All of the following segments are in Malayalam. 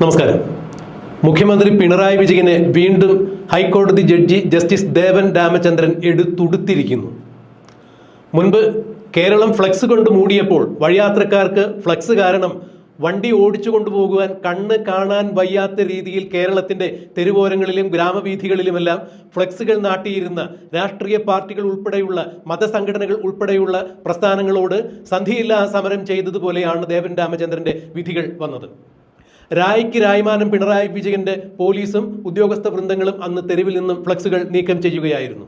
നമസ്കാരം. മുഖ്യമന്ത്രി പിണറായി വിജയനെ വീണ്ടും ഹൈക്കോടതി ജഡ്ജി ജസ്റ്റിസ് ദേവൻ രാമചന്ദ്രൻ എടുത്തുടുത്തിരിക്കുന്നു. മുൻപ് കേരളം ഫ്ലക്സ് കൊണ്ട് മൂടിയപ്പോൾ വഴിയാത്രക്കാർക്ക് ഫ്ലക്സ് കാരണം വണ്ടി ഓടിച്ചു കൊണ്ടുപോകുവാൻ കണ്ണ് കാണാൻ വയ്യാത്ത രീതിയിൽ കേരളത്തിന്റെ തെരുവോരങ്ങളിലും ഗ്രാമവീഥികളിലുമെല്ലാം ഫ്ലക്സുകൾ നാട്ടിയിരുന്ന രാഷ്ട്രീയ പാർട്ടികൾ ഉൾപ്പെടെയുള്ള മതസംഘടനകൾ ഉൾപ്പെടെയുള്ള പ്രസ്ഥാനങ്ങളോട് സന്ധിയില്ലാ സമരം ചെയ്തതുപോലെയാണ് ദേവൻ രാമചന്ദ്രന്റെ വിധികൾ വന്നത്. രായ്ക്ക് രായ്മാനം പിണറായി വിജയന്റെ പോലീസും ഉദ്യോഗസ്ഥ വൃന്ദങ്ങളും അന്ന് തെരുവിൽ നിന്നും ഫ്ലക്സുകൾ നീക്കം ചെയ്യുകയായിരുന്നു.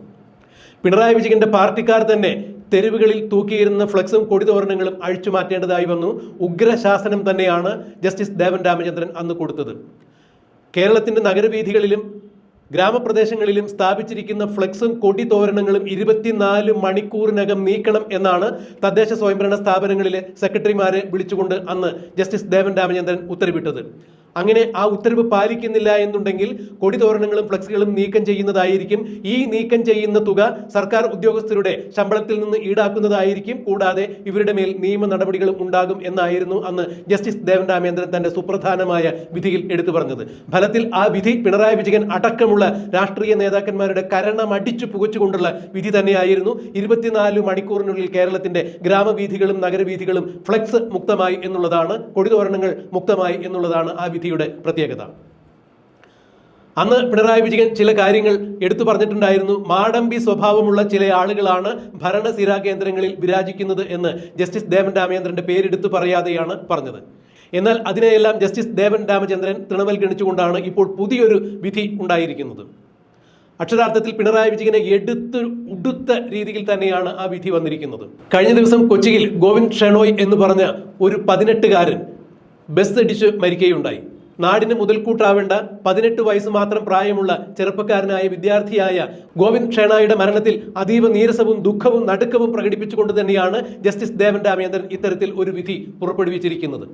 പിണറായി വിജയന്റെ പാർട്ടിക്കാർ തന്നെ തെരുവുകളിൽ തൂക്കിയിരുന്ന ഫ്ലക്സും കൊടിതോരണങ്ങളും അഴിച്ചു മാറ്റേണ്ടതായി വന്നു. ഉഗ്രശാസനം തന്നെയാണ് ജസ്റ്റിസ് ദേവൻ രാമചന്ദ്രൻ അന്ന് കൊടുത്തത്. കേരളത്തിന്റെ നഗരവീഥികളിലും ഗ്രാമപ്രദേശങ്ങളിലും സ്ഥാപിച്ചിരിക്കുന്ന ഫ്ലെക്സും കൊടിതോരണങ്ങളും ഇരുപത്തിനാല് മണിക്കൂറിനകം നീക്കണം എന്നാണ് തദ്ദേശ സ്വയംഭരണ സ്ഥാപനങ്ങളിലെ സെക്രട്ടറിമാരെ വിളിച്ചുകൊണ്ട് അന്ന് ജസ്റ്റിസ് ദേവൻ രാമചന്ദ്രൻ ഉത്തരവിട്ടത്. അങ്ങനെ ആ ഉത്തരവ് പാലിക്കുന്നില്ല എന്നുണ്ടെങ്കിൽ കൊടി തോരണങ്ങളും ഫ്ലക്സുകളും നീക്കം ചെയ്യുന്നതായിരിക്കും. ഈ നീക്കം ചെയ്യുന്ന തുക സർക്കാർ ഉദ്യോഗസ്ഥരുടെ ശമ്പളത്തിൽ നിന്ന് ഈടാക്കുന്നതായിരിക്കും. കൂടാതെ ഇവരുടെ മേൽ നിയമ നടപടികളും ഉണ്ടാകും എന്നായിരുന്നു അന്ന് ജസ്റ്റിസ് ദേവൻ രാമേന്ദ്രൻ തന്റെ സുപ്രധാനമായ വിധിയിൽ എടുത്തു പറഞ്ഞത്. ഫലത്തിൽ ആ വിധി പിണറായി വിജയൻ അടക്കമുള്ള രാഷ്ട്രീയ നേതാക്കന്മാരുടെ കരണമടിച്ചു പുകച്ചുകൊണ്ടുള്ള വിധി തന്നെയായിരുന്നു. ഇരുപത്തിനാല് മണിക്കൂറിനുള്ളിൽ കേരളത്തിന്റെ ഗ്രാമവീഥികളും നഗരവീഥികളും ഫ്ലക്സ് മുക്തമായി എന്നുള്ളതാണ് കൊടിതോരണങ്ങൾ മുക്തമായി എന്നുള്ളതാണ് ആ വിധിയുടെ പ്രത്യേകത. അന്ന് പിണറായി വിജയൻ ചില കാര്യങ്ങൾ എടുത്തു പറഞ്ഞിട്ടുണ്ടായിരുന്നു. മാടമ്പി സ്വഭാവമുള്ള ചില ആളുകളാണ് ഭരണസിരാ കേന്ദ്രങ്ങളിൽ വിരാജിക്കുന്നത് എന്ന് ജസ്റ്റിസ് ദേവൻ രാമചന്ദ്രന്റെ പേരെടുത്തു പറയാതെയാണ് പറഞ്ഞത്. എന്നാൽ അതിനെയെല്ലാം ജസ്റ്റിസ് ദേവൻ രാമചന്ദ്രൻ തൃണവൽഗണിച്ചുകൊണ്ടാണ് ഇപ്പോൾ പുതിയൊരു വിധി ഉണ്ടായിരിക്കുന്നത്. അക്ഷരാർത്ഥത്തിൽ പിണറായി വിജയനെ എടുത്ത് ഉടുത്ത രീതിയിൽ തന്നെയാണ് ആ വിധി വന്നിരിക്കുന്നത്. കഴിഞ്ഞ ദിവസം കൊച്ചിയിൽ ഗോവിന്ദ് ഷെണോയ് എന്ന് പറഞ്ഞ ഒരു പതിനെട്ടുകാരൻ ബസ് അടിച്ച് മരിക്കുകയുണ്ടായി. നാടിന് മുതൽക്കൂട്ടാവേണ്ട പതിനെട്ട് വയസ്സ് മാത്രം പ്രായമുള്ള ചെറുപ്പക്കാരനായ വിദ്യാർത്ഥിയായ ഗോവിന്ദ് ക്ഷേണായുടെ മരണത്തിൽ അതീവ നീരസവും ദുഃഖവും നടുക്കവും പ്രകടിപ്പിച്ചുകൊണ്ട് തന്നെയാണ് ജസ്റ്റിസ് ദേവൻ രാമേന്ദ്രൻ ഇത്തരത്തിൽ ഒരു വിധി പുറപ്പെടുവിച്ചിരിക്കുന്നത്.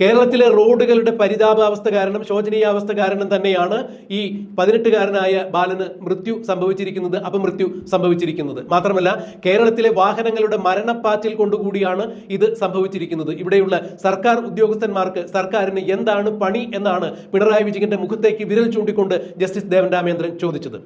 കേരളത്തിലെ റോഡുകളുടെ പരിതാപാവസ്ഥ കാരണം ശോചനീയാവസ്ഥ കാരണം തന്നെയാണ് ഈ പതിനെട്ടുകാരനായ ബാലന് മൃത്യു സംഭവിച്ചിരിക്കുന്നത് അപമൃത്യു സംഭവിച്ചിരിക്കുന്നത്. മാത്രമല്ല കേരളത്തിലെ വാഹനങ്ങളുടെ മരണപ്പാറ്റിൽ കൊണ്ടുകൂടിയാണ് ഇത് സംഭവിച്ചിരിക്കുന്നത്. ഇവിടെയുള്ള സർക്കാർ ഉദ്യോഗസ്ഥന്മാർക്ക് സർക്കാരിന് എന്താണ് പണി എന്നാണ് പിണറായി വിജയന്റെ മുഖത്തേക്ക് വിരൽ ചൂണ്ടിക്കൊണ്ട് ജസ്റ്റിസ് ദേവൻ രാമേന്ദ്രൻ ചോദിച്ചത്.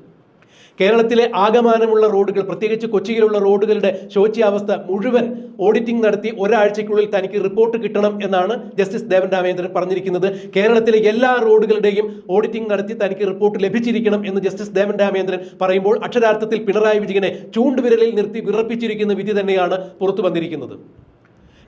കേരളത്തിലെ ആകമാനമുള്ള റോഡുകൾ പ്രത്യേകിച്ച് കൊച്ചിയിലുള്ള റോഡുകളുടെ ശോച്യാവസ്ഥ മുഴുവൻ ഓഡിറ്റിംഗ് നടത്തി ഒരാഴ്ചയ്ക്കുള്ളിൽ തനിക്ക് റിപ്പോർട്ട് കിട്ടണം എന്നാണ് ജസ്റ്റിസ് ദേവൻ രാമേന്ദ്രൻ പറഞ്ഞിരിക്കുന്നത്. കേരളത്തിലെ എല്ലാ റോഡുകളുടെയും ഓഡിറ്റിംഗ് നടത്തി തനിക്ക് റിപ്പോർട്ട് ലഭിച്ചിരിക്കണം എന്ന് ജസ്റ്റിസ് ദേവൻ രാമേന്ദ്രൻ പറയുമ്പോൾ അക്ഷരാർത്ഥത്തിൽ പിണറായി വിജയനെ ചൂണ്ടുവിരലിൽ നിർത്തി വിറപ്പിച്ചിരിക്കുന്ന വിധി തന്നെയാണ് പുറത്തു വന്നിരിക്കുന്നത്.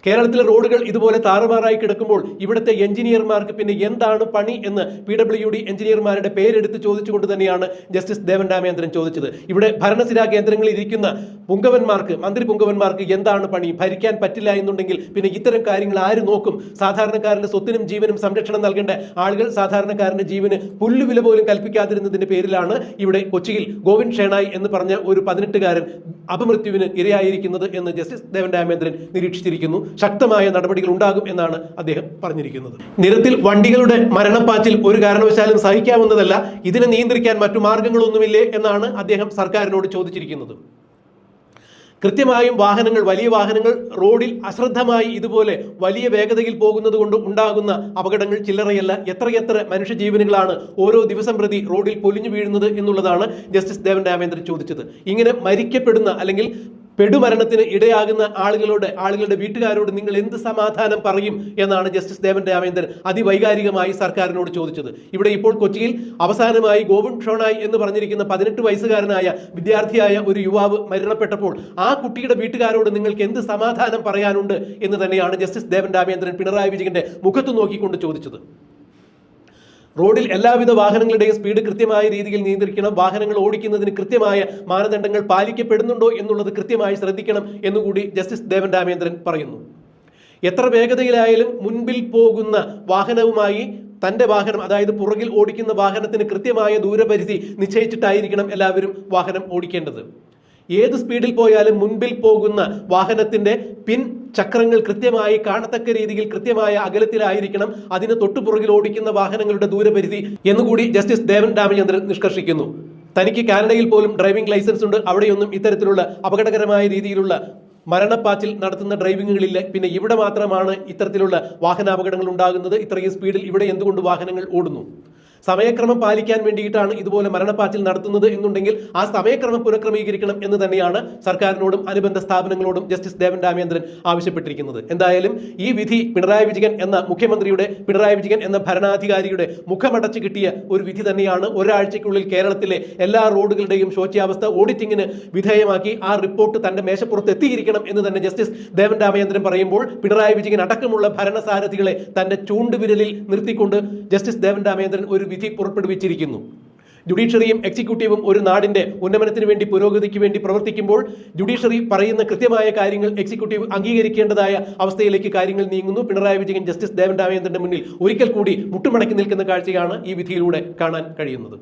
കേരളത്തിലെ റോഡുകൾ ഇതുപോലെ താറുമാറായി കിടക്കുമ്പോൾ ഇവിടുത്തെ എഞ്ചിനീയർമാർക്ക് പിന്നെ എന്താണ് പണി എന്ന് പി ഡബ്ല്യു ഡി എഞ്ചിനീയർമാരുടെ പേരെടുത്ത് ചോദിച്ചുകൊണ്ട് തന്നെയാണ് ജസ്റ്റിസ് ദേവൻ രാമേന്ദ്രൻ ചോദിച്ചത്. ഇവിടെ ഭരണസിരാ കേന്ദ്രങ്ങളിൽ ഇരിക്കുന്ന പുങ്കവന്മാർക്ക് മന്ത്രി പുങ്കവന്മാർക്ക് എന്താണ് പണി? ഭരിക്കാൻ പറ്റില്ല എന്നുണ്ടെങ്കിൽ പിന്നെ ഇത്തരം കാര്യങ്ങൾ ആര് നോക്കും? സാധാരണക്കാരന്റെ സ്വത്തിനും ജീവനും സംരക്ഷണം നൽകേണ്ട ആളുകൾ സാധാരണക്കാരന്റെ ജീവന് പുല്ലുവില പോലും കൽപ്പിക്കാതിരുന്നതിന്റെ പേരിലാണ് ഇവിടെ കൊച്ചിയിൽ ഗോവിന്ദ് ഷേണായി എന്ന് പറഞ്ഞ ഒരു പതിനെട്ടുകാരൻ അപമൃത്യുവിന് ഇരയായിരിക്കുന്നത് എന്ന് ജസ്റ്റിസ് ദേവൻ രാമേന്ദ്രൻ നിരീക്ഷിച്ചിരിക്കുന്നു. ശക്തമായ നടപടികൾ ഉണ്ടാകും എന്നാണ് അദ്ദേഹം പറഞ്ഞിരിക്കുന്നത്. നിരത്തിൽ വണ്ടികളുടെ മരണപ്പാച്ചിൽ ഒരു കാരണവശാലും സഹിക്കാവുന്നതല്ല. ഇതിനെ നിയന്ത്രിക്കാൻ മറ്റു മാർഗങ്ങളൊന്നുമില്ലേ എന്നാണ് അദ്ദേഹം സർക്കാരിനോട് ചോദിച്ചിരിക്കുന്നത്. കൃത്യമായും വാഹനങ്ങൾ വലിയ വാഹനങ്ങൾ റോഡിൽ അശ്രദ്ധമായി ഇതുപോലെ വലിയ വേഗതയിൽ പോകുന്നത് കൊണ്ട് ഉണ്ടാകുന്ന അപകടങ്ങൾ ചില്ലറയല്ല. എത്രയെത്ര മനുഷ്യജീവനുകളാണ് ഓരോ ദിവസം പ്രതി റോഡിൽ പൊലിഞ്ഞു വീഴുന്നത് എന്നുള്ളതാണ് ജസ്റ്റിസ് ദേവൻ രാമേന്ദ്രൻ ചോദിച്ചത്. ഇങ്ങനെ മരിക്കപ്പെടുന്ന അല്ലെങ്കിൽ പെടുമരണത്തിന് ഇടയാകുന്ന ആളുകളോട് ആളുകളുടെ വീട്ടുകാരോട് നിങ്ങൾ എന്ത് സമാധാനം പറയും എന്നാണ് ജസ്റ്റിസ് ദേവൻ രാമേന്ദ്രൻ അതിവൈകാരികമായി സർക്കാരിനോട് ചോദിച്ചത്. ഇവിടെ ഇപ്പോൾ കൊച്ചിയിൽ അവസാനമായി ഗോവിന്ദ് ഷോണായി എന്ന് പറഞ്ഞിരിക്കുന്ന പതിനെട്ട് വയസ്സുകാരനായ വിദ്യാർത്ഥിയായ ഒരു യുവാവ് മരണപ്പെട്ടപ്പോൾ ആ കുട്ടിയുടെ വീട്ടുകാരോട് നിങ്ങൾക്ക് എന്ത് സമാധാനം പറയാനുണ്ട് എന്ന് തന്നെയാണ് ജസ്റ്റിസ് ദേവൻ രാമേന്ദ്രൻ പിണറായി വിജയന്റെ മുഖത്ത് നോക്കിക്കൊണ്ട് ചോദിച്ചത്. റോഡിൽ എല്ലാവിധ വാഹനങ്ങളുടെയും സ്പീഡ് കൃത്യമായ രീതിയിൽ നിയന്ത്രിക്കണം. വാഹനങ്ങൾ ഓടിക്കുന്നതിന് കൃത്യമായ മാനദണ്ഡങ്ങൾ പാലിക്കപ്പെടുന്നുണ്ടോ എന്നുള്ളത് കൃത്യമായി ശ്രദ്ധിക്കണം എന്നുകൂടി ജസ്റ്റിസ് ദേവൻ രാമേന്ദ്രൻ പറയുന്നു. എത്ര വേഗതയിലായാലും മുൻപിൽ പോകുന്ന വാഹനവുമായി തന്റെ വാഹനം അതായത് പുറകിൽ ഓടിക്കുന്ന വാഹനത്തിന് കൃത്യമായ ദൂരപരിധി നിശ്ചയിച്ചിട്ടായിരിക്കണം എല്ലാവരും വാഹനം ഓടിക്കേണ്ടത്. ഏത് സ്പീഡിൽ പോയാലും മുൻപിൽ പോകുന്ന വാഹനത്തിന്റെ പിൻ ചക്രങ്ങൾ കൃത്യമായി കാണത്തക്ക രീതിയിൽ കൃത്യമായ അകലത്തിലായിരിക്കണം. അതിന് തൊട്ടുപുറകിൽ ഓടിക്കുന്ന വാഹനങ്ങളുടെ ദൂരപരിധി എന്നുകൂടി ജസ്റ്റിസ് ദേവൻ രാമചന്ദ്രൻ നിഷ്കർഷിക്കുന്നു. തനിക്ക് കാനഡയിൽ പോലും ഡ്രൈവിംഗ് ലൈസൻസ് ഉണ്ട്. അവിടെയൊന്നും ഇത്തരത്തിലുള്ള അപകടകരമായ രീതിയിലുള്ള മരണപ്പാച്ചിൽ നടത്തുന്ന ഡ്രൈവിങ്ങുകളില്ല പിന്നെ ഇവിടെ മാത്രമാണ് ഇത്തരത്തിലുള്ള വാഹനാപകടങ്ങൾ ഉണ്ടാകുന്നത്. ഇത്രയും സ്പീഡിൽ ഇവിടെ എന്തുകൊണ്ട് വാഹനങ്ങൾ ഓടുന്നു? സമയക്രമം പാലിക്കാൻ വേണ്ടിയിട്ടാണ് ഇതുപോലെ മരണപ്പാച്ചിൽ നടത്തുന്നത് എന്നുണ്ടെങ്കിൽ ആ സമയക്രമം പുനഃക്രമീകരിക്കണം എന്ന് തന്നെയാണ് സർക്കാരിനോടും അനുബന്ധ സ്ഥാപനങ്ങളോടും ജസ്റ്റിസ് ദേവൻ രാമേന്ദ്രൻ ആവശ്യപ്പെട്ടിരിക്കുന്നത്. എന്തായാലും ഈ വിധി പിണറായി വിജയൻ എന്ന മുഖ്യമന്ത്രിയുടെ പിണറായി വിജയൻ എന്ന ഭരണാധികാരിയുടെ മുഖമടച്ച് കിട്ടിയ ഒരു വിധി തന്നെയാണ് ഒരാഴ്ചയ്ക്കുള്ളിൽ കേരളത്തിലെ എല്ലാ റോഡുകളുടെയും ശോച്യാവസ്ഥ ഓഡിറ്റിങ്ങിന് വിധേയമാക്കി ആ റിപ്പോർട്ട് തന്റെ മേശപ്പുറത്ത് എത്തിയിരിക്കണം എന്ന് തന്നെ ജസ്റ്റിസ് ദേവൻ രാമേന്ദ്രൻ പറയുമ്പോൾ പിണറായി വിജയൻ അടക്കമുള്ള ഭരണസാരഥികളെ തന്റെ ചൂണ്ടുവിരലിൽ നിർത്തിക്കൊണ്ട് ജസ്റ്റിസ് ദേവൻ രാമേന്ദ്രൻ ഒരു വിധി പുറപ്പെടുവിച്ചിരിക്കുന്നു. ജുഡീഷ്യറിയും എക്സിക്യൂട്ടീവും ഒരു നാടിന്റെ ഉന്നമനത്തിന് വേണ്ടി പുരോഗതിക്ക് വേണ്ടി പ്രവർത്തിക്കുമ്പോൾ ജുഡീഷ്യറി പറയുന്ന കൃത്യമായ കാര്യങ്ങൾ എക്സിക്യൂട്ടീവ് അംഗീകരിക്കേണ്ടതായ അവസ്ഥയിലേക്ക് കാര്യങ്ങൾ നീങ്ങുന്നു. പിണറായി വിജയൻ ജസ്റ്റിസ് ദേവൻ രാമേന്ദ്രന്റെ മുന്നിൽ ഒരിക്കൽ കൂടി മുട്ടുമടക്കി നിൽക്കുന്ന കാഴ്ചയാണ് ഈ വിധിയിലൂടെ കാണാൻ കഴിയുന്നത്.